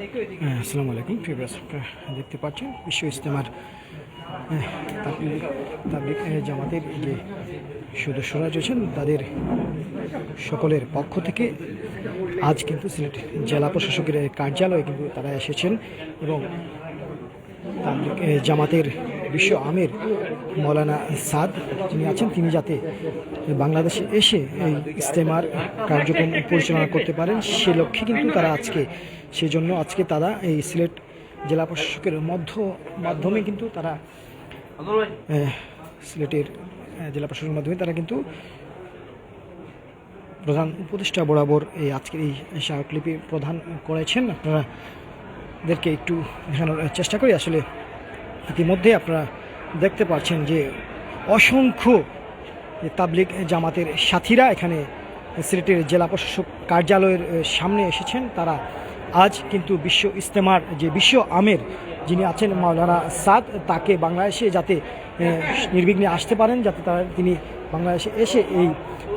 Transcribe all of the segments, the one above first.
হ্যাঁ, আসসালামু আলাইকুম আপনারা দেখতে পাচ্ছেন বিশ্ব ইজতেমার হ্যাঁ, তাবলিগ জামাতের যে সদস্যরা রয়েছেন তাদের সকলের পক্ষ থেকে আজ কিন্তু সিলেট জেলা প্রশাসকের কার্যালয়ে কিন্তু তারা এসেছেন এবং তাবলিগ এ, জামাতের বিশ্ব আমির মৌলানা সাদ যিনি আছেন তিনি যাতে বাংলাদেশে এসে এই ইস্তেমার কার্যক্রম পরিচালনা করতে পারেন সে লক্ষ্যে কিন্তু তারা আজকে সেজন্য আজকে তারা এই সিলেট জেলা প্রশাসকের মধ্য মাধ্যমে কিন্তু তারা সিলেটের জেলা প্রশাসনের মাধ্যমে তারা কিন্তু প্রধান উপদেষ্টা বরাবর এই আজকের এই স্মারকলিপি প্রদান করেছেন। আপনারা দেরকে একটু দেখানোর চেষ্টা করি। আসলে ইতিমধ্যে আপনারা দেখতে পাচ্ছেন যে অসংখ্য যে তাবলিগ জামাতের সাথীরা এখানে সিলেটের জেলা প্রশাসক কার্যালয়ের সামনে এসেছেন। তারা আজ কিন্তু বিশ্ব ইস্তেমার যে বিশ্ব আমের যিনি আছেন মাওলানা সাদ, তাকে বাংলাদেশে যাতে নির্বিঘ্নে আসতে পারেন, যাতে তারা, তিনি বাংলাদেশে এসে এই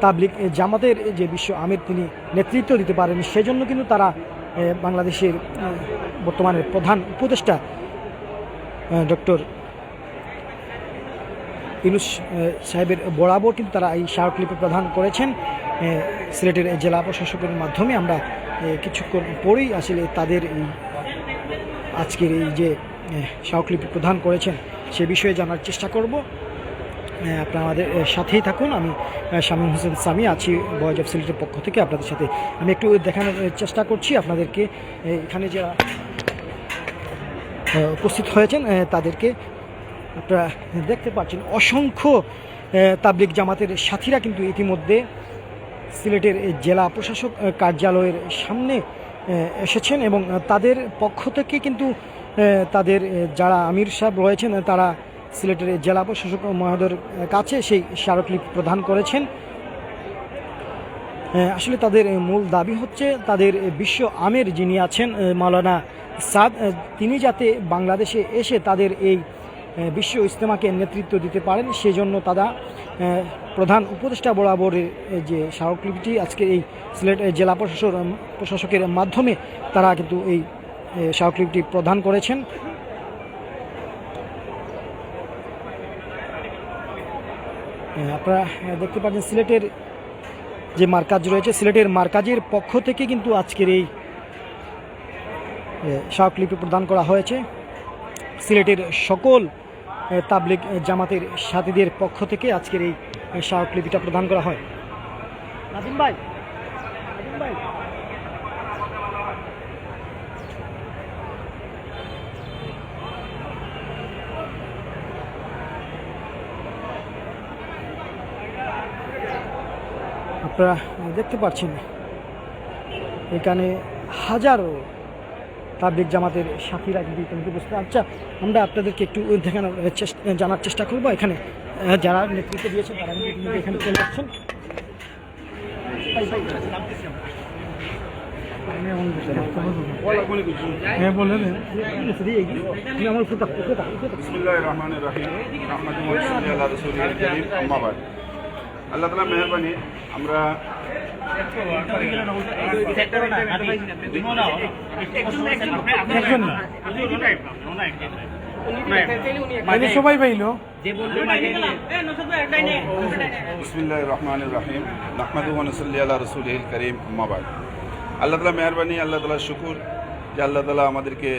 তাবলিগ জামাতের যে বিশ্ব আমের তিনি নেতৃত্ব দিতে পারেন। সেজন্য কিন্তু তারা বাংলাদেশের বর্তমানের প্রধান উপদেষ্টা ডক্টর ইনুস সাহেবের বরাবর কিন্তু তারা এই স্মারকলিপি প্রদান করেছেন। সিলেটের জেলা প্রশাসকের মাধ্যমে আমরা কিছুক্ষণ পরেই আসলে তাদের এই আজকের এই যে স্মারকলিপি প্রদান করেছেন সে বিষয়ে জানার চেষ্টা করব। আপনারা আমাদের সাথেই থাকুন। আমি শামীম হোসেন সামি আছি বয়েজ অফ সিলেটের পক্ষ থেকে আপনাদের সাথে। আমি একটু দেখানোর চেষ্টা করছি আপনাদেরকে। এখানে যারা উপস্থিত হয়েছেন তাদেরকে আপনারা দেখতে পাচ্ছেন অসংখ্য আহ, তাবলিগ জামাতের সাথীরা কিন্তু ইতিমধ্যে সিলেটের জেলা প্রশাসক কার্যালয়ের সামনে এসেছেন এবং তাদের পক্ষ থেকে কিন্তু তাদের যারা আমির সাহেব রয়েছেন তারা সিলেটের জেলা প্রশাসক মহোদয়ের কাছে সেই স্মারকলিপি প্রদান করেছেন। আসলে তাদের মূল দাবি হচ্ছে তাদের বিশ্ব আমের যিনি আছেন মাওলানা সাদ তিনি যাতে বাংলাদেশে এসে তাদের এই বিশ্ব ইজতেমাকে নেতৃত্ব দিতে পারেন, সেজন্য তারা প্রধান উপদেষ্টা বরাবরের যে স্মারকলিপিটি আজকে এই সিলেট জেলা প্রশাসক প্রশাসকের মাধ্যমে তারা কিন্তু এই স্মারকলিপিটি প্রদান করেছেন। আপনারা দেখতে পাচ্ছেন সিলেটের যে মার্কাজ রয়েছে, সিলেটের মার্কাজের পক্ষ থেকে কিন্তু আজকের এই স্মারকলিপি প্রদান করা হয়েছে। সিলেটের সকল এ, তাবলিগ জামাতের সাথীদের পক্ষ থেকে আজকের এই স্মারকলিপিটা প্রদান করা হয়। নাজিম ভাই নাজিম ভাই। আপনারা দেখতে পাচ্ছেন এখানে হাজারো তাবলিক জামাতের সাথীরা কিন্তু এখানে উপস্থিত আচ্ছা আমরা আপনাদেরকে একটু দেখানোর চেষ্টা জানার চেষ্টা করব এখানে। যারা নেতৃত্ব দিয়েছেন তারা কিন্তু এখানে চলে আসছেন। হ্যাঁ আল্লাহ তাআলা মেহেরবানি। আমরা সবাই পাইলো। বিসমিল্লাহির রহমানির রহিম নাহমাদু ওয়া নুসাল্লি আলা রাসূলিল কারীম আল্লাহ মেহেরবানি, আল্লাহ শুকর যে আল্লাহ তালা আমাদেরকে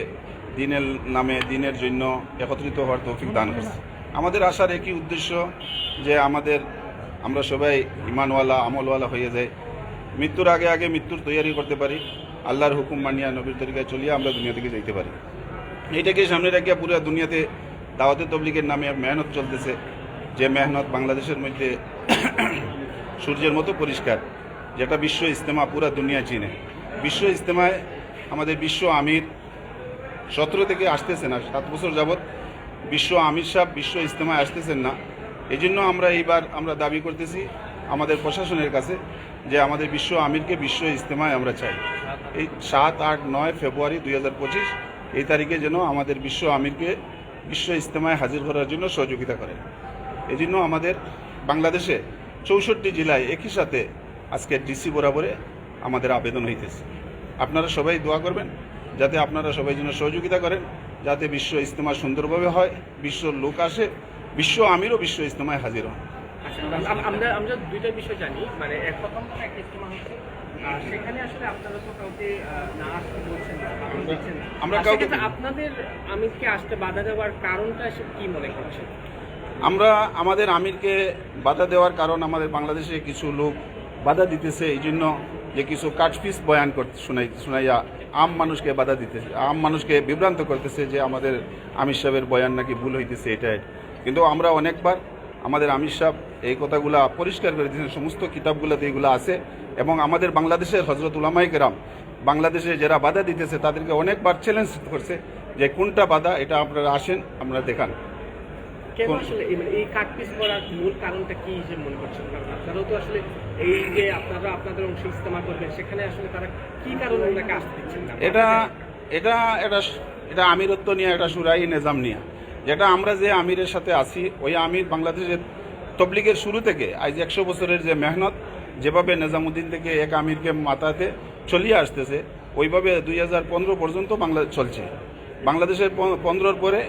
দিনের নামে, দিনের জন্য একত্রিত হওয়ার তৌফিক দান করছে। আমাদের আসার একই উদ্দেশ্য যে আমাদের, আমরা সবাই ইমানওয়ালা, আমলওয়ালা হয়ে যাই। মৃত্যুর আগে আগে মৃত্যুর তৈয়ারি করতে পারি, আল্লাহর হুকুম মানিয়া নবীর তরিকায় চলিয়ে আমরা দুনিয়া থেকে যাইতে পারি। এইটাকে সামনে রাখিয়া পুরো দুনিয়াতে দাওয়াতে তবলিগের নামে মেহনত চলতেছে, যে মেহনত বাংলাদেশের মধ্যে সূর্যের মতো পরিষ্কার, যেটা বিশ্ব ইজতেমা পুরো দুনিয়া চিনে। বিশ্ব ইজতেমায় আমাদের বিশ্ব আমির সতেরো থেকে আসতেছে না, সাত বছর যাবৎ বিশ্ব আমির সাহেব বিশ্ব ইজতেমায় আসতেছেন না। এই জন্য আমরা এইবার আমরা দাবি করতেছি আমাদের প্রশাসনের কাছে যে আমাদের বিশ্ব আমিরকে বিশ্ব ইজতেমায় আমরা চাই। এই সাত, আট, নয় ফেব্রুয়ারি দুই হাজার পঁচিশ, এই তারিখে যেন আমাদের বিশ্ব আমিরকে বিশ্ব ইজতেমায় হাজির করার জন্য সহযোগিতা করে এই জন্য আমাদের বাংলাদেশে চৌষট্টি জেলায় একই সাথে আজকে ডিসি বরাবরে আমাদের আবেদন হইতেছে। আপনারা সবাই দোয়া করবেন, যাতে আপনারা সবাই যেন সহযোগিতা করেন, যাতে বিশ্ব ইজতেমা সুন্দরভাবে হয়, বিশ্ব লোক আসে, বিশ্ব আমিরও বিশ্ব ইজতেমায় হাজির আম- আমরা আমরা দুইটা বিষয় জানি। মানে এক প্রথম একটা ইজতেমা হচ্ছে সেখানে আসলে আপনারা তো কাউকে না আসতে বলছেন না। আমরা কাউকে সেক্ষেত্রে বলি- আপনাদের আমিরকে আসতে বাধা দেওয়ার কারণটা কি মনে করছেন আমরা আমাদের আমিরকে বাধা দেওয়ার কারণ আমাদের বাংলাদেশে কিছু লোক বাধা দিতেছে এই জন্য যে কিছু কাটপিস বয়ান করতে শোনাই শোনাইয়া আম মানুষকে বাধা দিতেছে আম মানুষকে বিভ্রান্ত করতেছে যে আমাদের আমির সাহেবের বয়ান নাকি ভুল হইতেছে এটাই। কিন্তু আমরা অনেকবার আমাদের আমির সাহেব এই কথাগুলা পরিষ্কার করে দিয়েছেন। সমস্ত কিতাবগুলোতে এগুলো আছে এবং আমাদের বাংলাদেশের হজরত উলামাই কেরাম বাংলাদেশে যারা বাধা দিতেছে তাদেরকে অনেকবার চ্যালেঞ্জ করছে যে কোনটা বাধা এটা আপনারা আসেন দেখান। এই- মানে কাটপিস করার মূল কারণটা কি হিসেবে মনে করছেন? কারণ আপনারাও তো আসলে এই যে আপনারা আপনাদের অংশ ইস্তেমা করবেন সেখানে আসলে তারা কি কারণে ওনাকে আসতে দিচ্ছেন এটা এটা এটা এটা আমিরত্ব নিয়ে এটা সুরাই নিজাম নিয়ে। যেটা আমরা যে আমিরের সাথে আছি, ওই আমির বাংলাদেশের তবলিগের শুরু থেকে আজ একশো বছরের যে মেহনত, যেভাবে নিজামুদ্দিন থেকে এক আমিরকে মাথাতে চলিয়ে আসতেছে, ওইভাবে দুই হাজার পনেরো পর্যন্ত বাংলা চলছে। বাংলাদেশের পনেরোর পরে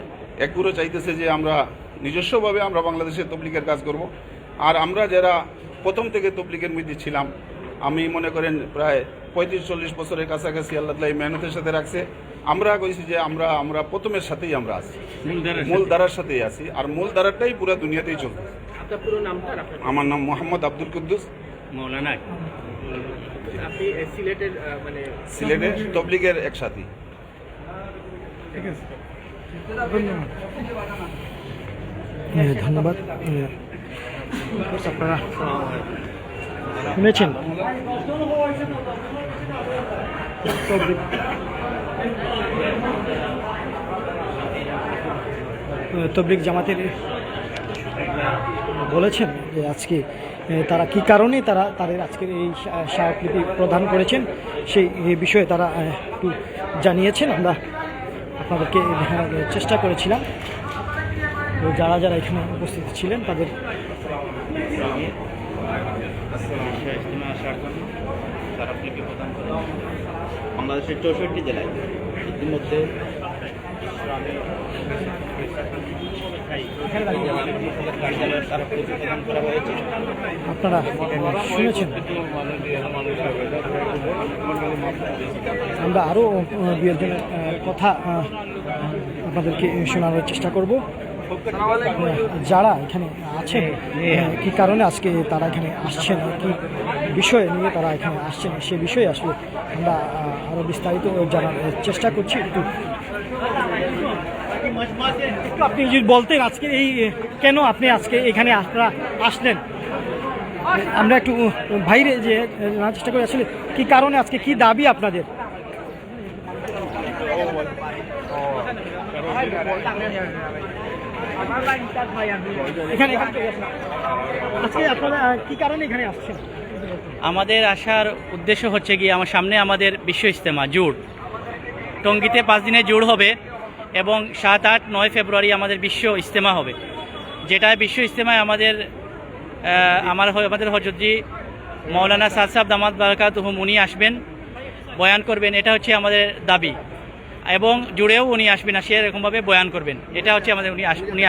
এক গুরু চাইতেছে যে আমরা নিজস্বভাবে আমরা বাংলাদেশের তবলিগের কাজ করব। আর আমরা যারা প্রথম থেকে তবলিগের মধ্যে ছিলাম আমি মনে করেন প্রায় পঁয়ত্রিশ চল্লিশ বছরের কাছাকাছি আল্লাহ তালা এই মেহনতের সাথে রাখছে। আমরা কইছি যে আমরা আমরা প্রথমের সাথেই আমরা আছি। মূল ধারার সাথেই আছি। আর মূল ধারাটাই পুরো দুনিয়াতেই আপনার আমার নাম মোহাম্মদ আব্দুল কুদ্দুস। মৌলানা। সিলেটের আহ, মানে সিলেটের তবলিগের এক সাথী। ধন্যবাদ। আপনারা শুনেছেন? তবলিক জামাতের বলেছেন যে আজকে তারা কি কারণে তারা, তাদের আজকের এই স্মারকলিপি প্রদান করেছেন সেই বিষয়ে তারা একটু জানিয়েছেন। আমরা আপনাদেরকে চেষ্টা করেছিলাম। যারা যারা এখানে উপস্থিত ছিলেন, তাদের আসার জন্য প্রদান বাংলাদেশের চৌষট্টি জেলায় ইতিমধ্যে প্রদান করা হয়েছে। আপনারা শুনেছেন। আমরা আরও দু একজনের কথা আপনাদেরকে শোনানোর চেষ্টা করব। যারা এখানে আছেন কি কারণে আজকে তারা এখানে আসছেন কি বিষয় নিয়ে তারা এখানে আসছেন সে বিষয়ে আসলে আমরা আহ, আরও বিস্তারিত জানার চেষ্টা করছি একটু একটু আপনি যদি বলতেন আজকে এই কেন আপনি আজকে এখানে আপনারা আসলেন আমরা একটু বাইরে যে জানার চেষ্টা করি আসলে কি কারণে আজকে কি দাবি আপনাদের এখানে এখানে চলে আসুন। আজকে আপনারা কি কারণে এখানে আসছেন? আমাদের আসার উদ্দেশ্য হচ্ছে কি আমার সামনে আমাদের বিশ্ব ইজতেমা জুড়। টঙ্গিতে পাঁচ দিনে জুড় হবে এবং সাত আট নয় ফেব্রুয়ারি আমাদের বিশ্ব ইজতেমা হবে। যেটা বিশ্ব ইজতেমায় আমাদের আমার আমাদের হজরতজি মৌলানা সাদ সাহেব দামাদ বারাকাত উনি আসবেন বয়ান করবেন এটা হচ্ছে আমাদের দাবি। এবং জুড়েও উনি আসবেন আসে এরকমভাবে বয়ান করবেন। এটা হচ্ছে আমাদের উনি আস উনি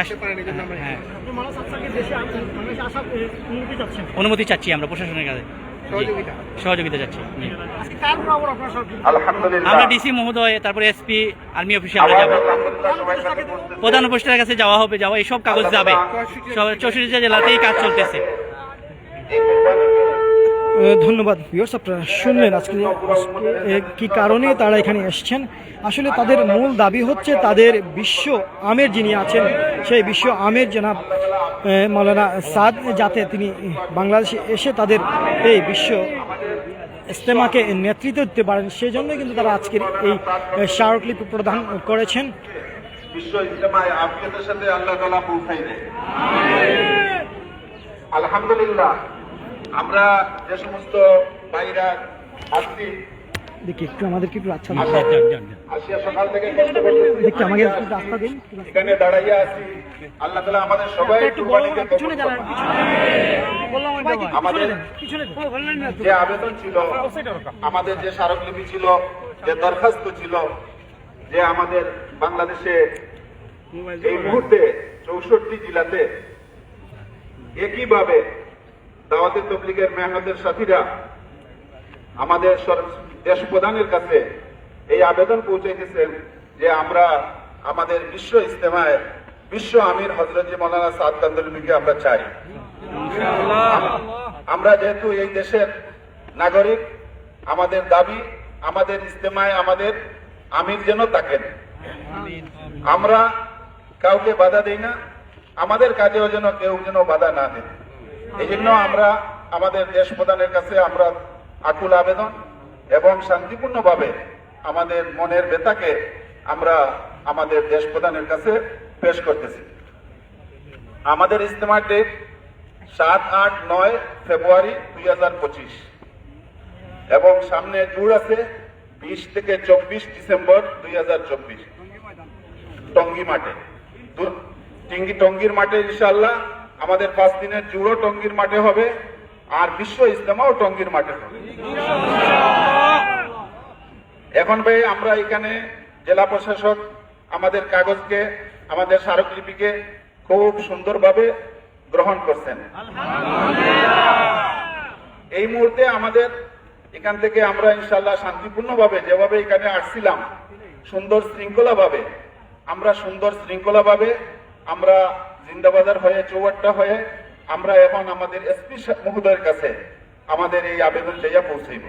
হ্যাঁ। অনুমতি চাচ্ছি আমরা প্রশাসনের কাছে। সহযোগিতা। সহযোগিতা চাচ্ছি। জি। আজকে কার বরাবর আপনারা সব? আমরা ডিসি মহোদয় তারপরে এসপি আর্মি অফিসে আমরা যাব। প্রধান উপদেষ্টার কাছে যাওয়া হবে যাওয়া এইসব কাগজ যাবে। চৌষট্টি জেলাতেই কাজ চলতেছে। ধন্যবাদ ভিউয়ার্স আপনারা শুনলেন আজকে কি কারণে তারা এখানে এসেছেন? আসলে তাদের মূল দাবি হচ্ছে তাদের বিশ্ব আমের যিনি আছেন সেই বিশ্ব আমের জনাব এ, মাওলানা সাদ যাতে তিনি বাংলাদেশে এসে তাদের এই বিশ্ব ইস্তেমাকে নেতৃত্ব দিতে পারেন। সেই জন্য কিন্তু তারা আজকের এই স্মারকলিপি প্রদান করেছেন। আলহামদুলিল্লাহ। আমরা যে সমস্ত ভাইরা আসছি দেখি একটু আমাদেরকে একটু আচ্ছা আসিয়া সকাল থেকে কষ্ট করতেছি দেখি আমাকে একটু রাস্তা দিন এখানে দাঁড়াইয়া আছি। আল্লাহ তালা আমাদের সবাই কুরবানিকে কবুল করুন। আমাদের যে আবেদন ছিল আমাদের যে স্মারকলিপি ছিল যে দরখাস্ত ছিল যে আমাদের বাংলাদেশে এই মুহূর্তে চৌষট্টি জেলাতে একইভাবে দাওয়াতে তবলিগের মেহনতের সাথীরা আমাদের দেশ প্রধানের কাছে এই আবেদন পৌঁছাইতেছেন যে আমরা আমাদের বিশ্ব ইস্তেমায় বিশ্ব আমির হজরত মৌলানা সাদ কান্দুলমিকে আমরা চাই। আমরা যেহেতু এই দেশের নাগরিক আমাদের দাবি আমাদের ইস্তেমায় আমাদের আমির যেন থাকেন। আমরা কাউকে বাধা দেই না আমাদের কাজেও যেন কেউ যেন বাধা না দেয়। এই জন্য আমরা আমাদের দেশ প্রধানের কাছে আমরা আকুল আবেদন এবং শান্তিপূর্ণভাবে আমাদের মনের বেতাকে আমরা আমাদের দেশ প্রধানের কাছে পেশ করতেছি। আমাদের ইস্তেমার ডেট সাত আট নয় ফেব্রুয়ারি দুই হাজার পঁচিশ এবং সামনে জুড় আছে বিশ থেকে চব্বিশ ডিসেম্বর দুই হাজার চব্বিশ। টঙ্গি মাঠে। টিঙ্গি টঙ্গির মাঠে ইনশাল্লাহ আমাদের পাঁচ দিনের জুড়ো টঙ্গির মাঠে হবে আর বিশ্ব ইস্তেমাও টঙ্গির মাঠে হবে। এখন ভাই আমরা এখানে জেলা প্রশাসক আমাদের কাগজকে আমাদের স্মারকলিপিকে খুব সুন্দরভাবে গ্রহণ করছেন। এই মুহূর্তে আমাদের এখান থেকে আমরা ইনশাল্লাহ শান্তিপূর্ণভাবে যেভাবে এখানে আসছিলাম সুন্দর শৃঙ্খলা ভাবে আমরা সুন্দর শৃঙ্খলা ভাবে আমরা জিন্দাবাজার হয়ে চৌয়াট্টা হয়ে আমরা এখন আমাদের এসপি মহোদয়ের কাছে আমাদের এই আবেদন জায়গা পৌঁছাইব।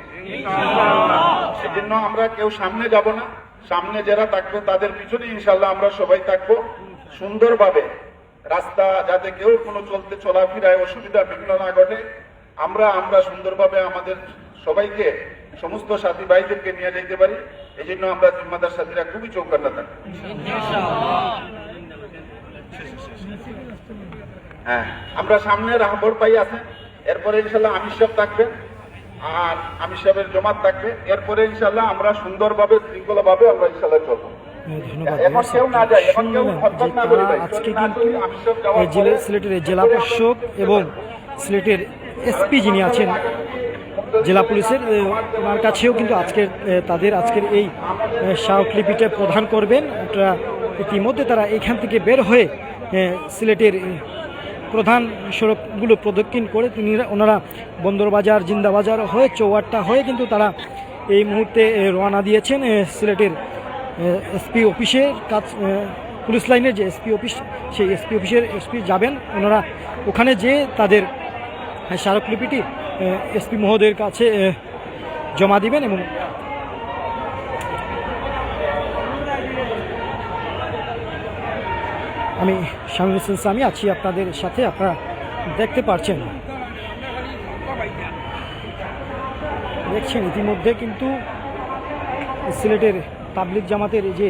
সেজন্য আমরা কেউ সামনে যাব না। সামনে যারা থাকবে তাদের পিছনে ইনশাল্লাহ আমরা সবাই থাকব। সুন্দরভাবে রাস্তা যাতে কেউ কোনো চলতে চলাফেরায় অসুবিধা বিঘ্ন না ঘটে, আমরা আমরা সুন্দরভাবে আমাদের সবাইকে, সমস্ত সাথী ভাইদেরকে নিয়ে যেতে পারি। এই জন্য আমরা জিম্মাদার সাথীরা খুবই চৌকান্না থাকব। হ্যাঁ আমরা সামনে রাহবর পাই আছে। এরপরে ইনশাল্লাহ আমির সব থাকবে। আর আমির সাহেবের জমাত থাকবে। এরপরে ইনশাল্লাহ আমরা সুন্দরভাবে শৃঙ্খলাভাবে আমরা ইনশাল্লাহ চলবো। আজকে কিন্তু সিলেটের জেলা প্রশাসক এবং সিলেটের এসপি যিনি আছেন জেলা পুলিশের ওনার কাছেও কিন্তু আজকের তাদের আজকের এই স্মারকলিপিটা প্রদান করবেন। এটা ইতিমধ্যে তারা এখান থেকে বের হয়ে সিলেটের প্রধান সড়কগুলো প্রদক্ষিণ করে তিনি ওনারা বন্দরবাজার জিন্দাবাজার হয়ে চৌয়াট্টা হয়ে কিন্তু তারা এই মুহূর্তে রওনা দিয়েছেন সিলেটের এসপি অফিসের কাজ পুলিশ লাইনের যে এসপি অফিস, সেই এসপি অফিসের এসপি যাবেন। ওনারা ওখানে যে তাদের স্মারকলিপিটি এসপি মহোদয়ের কাছে জমা দিবেন এবং আমি স্বামী হোসেন সামি আছি, আপনাদের সাথে আপনারা দেখতে পারছেন। দেখছেন, ইতিমধ্যে কিন্তু সিলেটের তাবলিক জামাতের যে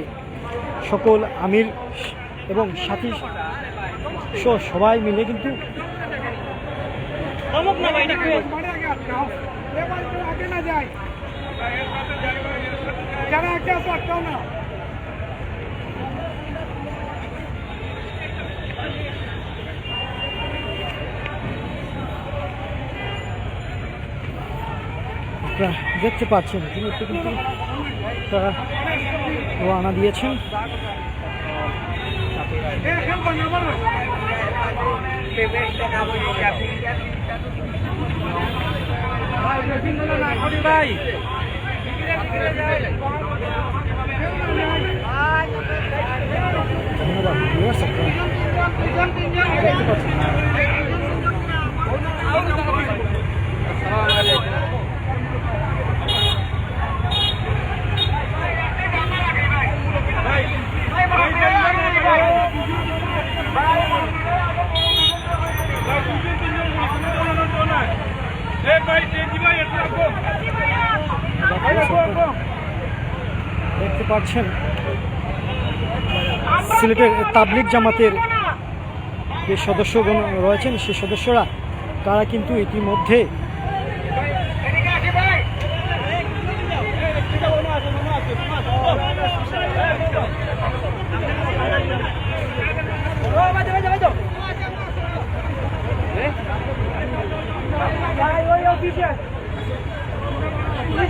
সকল আমির এবং সাথী সবাই মিলে কিন্তু আপনারা দেখতে পাচ্ছেন ইতিমধ্যে কিন্তু তারা রোয়ানা দিয়েছেন। ধন্যবাদ তাবলিক জামাতের যে সদস্যগণ রয়েছেন সে সদস্যরা তারা কিন্তু ইতিমধ্যে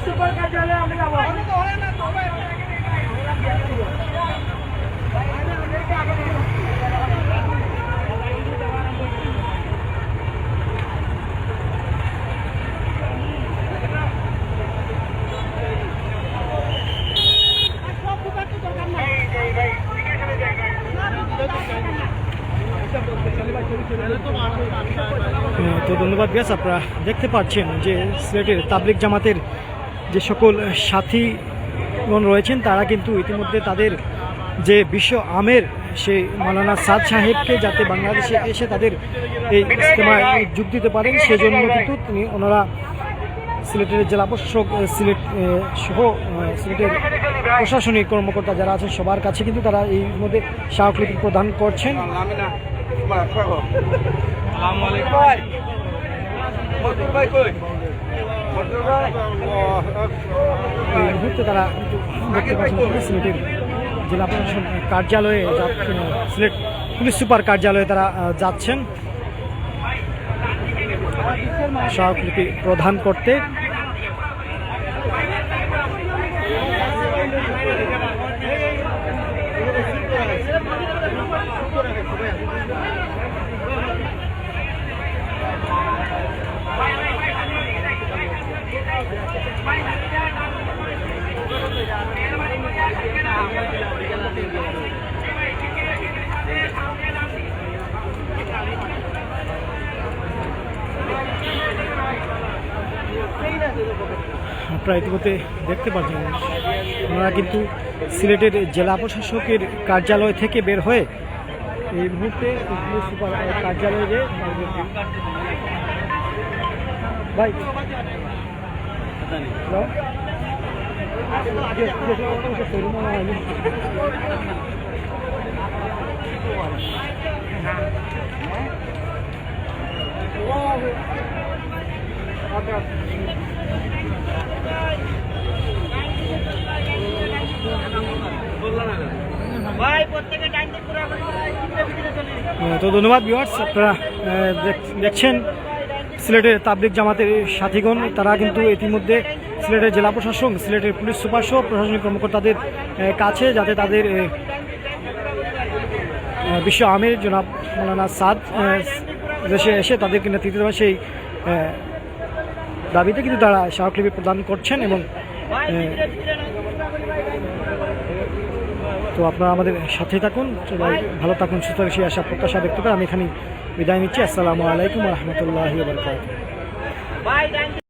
সুপার কার্যালয়ে আমরা তো ধন্যবাদ গ্যাস আপনারা দেখতে পাচ্ছেন যে সিলেটের তাবলিক জামাতের যে সকল সাথীগণ রয়েছেন, তারা কিন্তু ইতিমধ্যে তাদের যে বিশ্ব আমের সেই মালানা সাদ সাহেবকে যাতে বাংলাদেশে এসে তাদের এই ইজতেমায় যোগ দিতে পারেন সেজন্য কিন্তু তিনি ওনারা সিলেটের জেলা প্রশাসক সিলেট সহ সিলেটের প্রশাসনিক কর্মকর্তা যারা আছেন সবার কাছে কিন্তু তারা এই মধ্যে স্মারকলিপি প্রদান করছেন। এই মুহূর্তে তারা কিন্তু দেখতে পাচ্ছেন সিলেটের জেলা প্রশাসন কার্যালয়ে সিলেট পুলিশ সুপার কার্যালয়ে তারা যাচ্ছেন। সহকৃতি প্রদান করতে। আপনারা ইতিমধ্যে দেখতে পাচ্ছেন ওনারা কিন্তু সিলেটের জেলা প্রশাসকের কার্যালয় থেকে বের হয়ে এই মুহূর্তে সুপার কার্যালয়ে যে ভাই? তো ধন্যবাদ ভিউয়ার্স আপনারা দেখছেন সিলেটের তাবলিক জামাতের সাথীগণ, তারা কিন্তু ইতিমধ্যে সিলেটের জেলা প্রশাসক, সিলেটের পুলিশ সুপার সহ প্রশাসনিক কর্মকর্তাদের কাছে যাতে তাদের বিশ্ব আমির জনাব মৌলানা সাদ দেশে এসে তাদেরকে নেতৃত্ব দেওয়া সেই দাবিতে কিন্তু তারা স্মারকলিপি প্রদান করছেন এবং তো আপনারা আমাদের সাথে থাকুন, সবাই ভালো থাকুন, সুস্থ বেশি আশা, প্রত্যাশা ব্যক্ত করে আমি এখানে বিদায় নিচ্ছি। আসসালামু আলাইকুম রহমতুল্লাহ